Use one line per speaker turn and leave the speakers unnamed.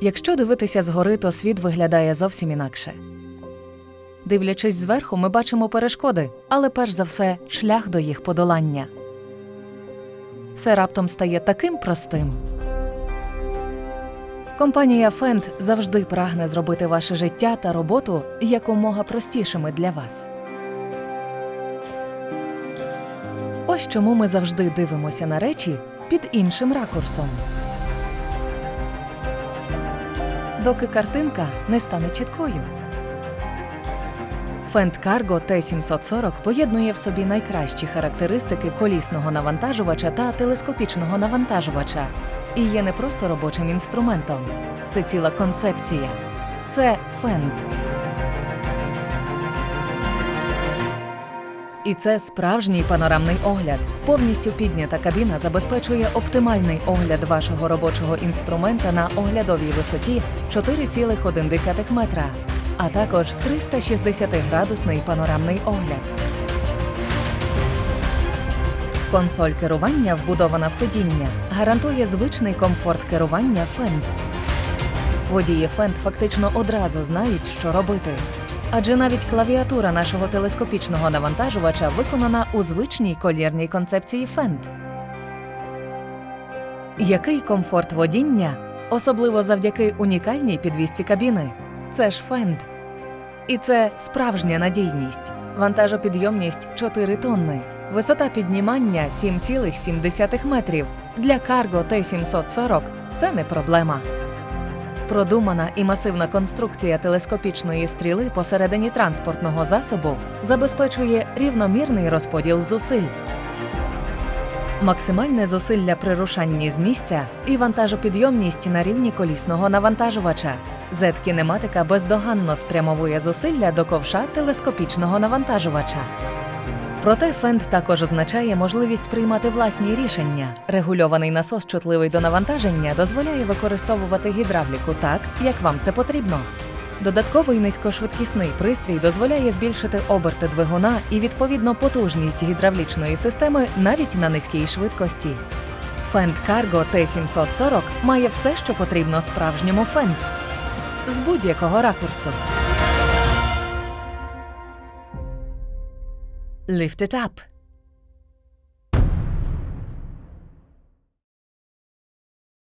Якщо дивитися згори, то світ виглядає зовсім інакше. Дивлячись зверху, ми бачимо перешкоди, але перш за все шлях до їх подолання. Все раптом стає таким простим. Компанія Фенд завжди прагне зробити ваше життя та роботу якомога простішими для вас. Ось чому ми завжди дивимося на речі під іншим ракурсом. Доки картинка не стане чіткою. Фенд Cargo T740 поєднує в собі найкращі характеристики колісного навантажувача та телескопічного навантажувача і є не просто робочим інструментом. Це ціла концепція. Це Фенд. І це справжній панорамний огляд. Повністю піднята кабіна забезпечує оптимальний огляд вашого робочого інструмента на оглядовій висоті 4,1 метра, а також 360-градусний панорамний огляд. Консоль керування, вбудована в сидіння, гарантує звичний комфорт керування Фенд. Водії Фенд фактично одразу знають, що робити. Адже навіть клавіатура нашого телескопічного навантажувача виконана у звичній колірній концепції Фенд. Який комфорт водіння, особливо завдяки унікальній підвісці кабіни? Це ж Фенд. І це справжня надійність. Вантажопідйомність 4 тонни. Висота піднімання 7,7 метрів. Для Cargo T740 це не проблема. Продумана і масивна конструкція телескопічної стріли посередині транспортного засобу забезпечує рівномірний розподіл зусиль. Максимальне зусилля при рушанні з місця і вантажопідйомність на рівні колісного навантажувача. Z-кінематика бездоганно спрямовує зусилля до ковша телескопічного навантажувача. Проте фенд також означає можливість приймати власні рішення. Регульований насос, чутливий до навантаження, дозволяє використовувати гідравліку так, як вам це потрібно. Додатковий низькошвидкісний пристрій дозволяє збільшити оберти двигуна і відповідно потужність гідравлічної системи навіть на низькій швидкості. Фенд Cargo T740 має все, що потрібно справжньому фенд з будь-якого ракурсу. Lift it up.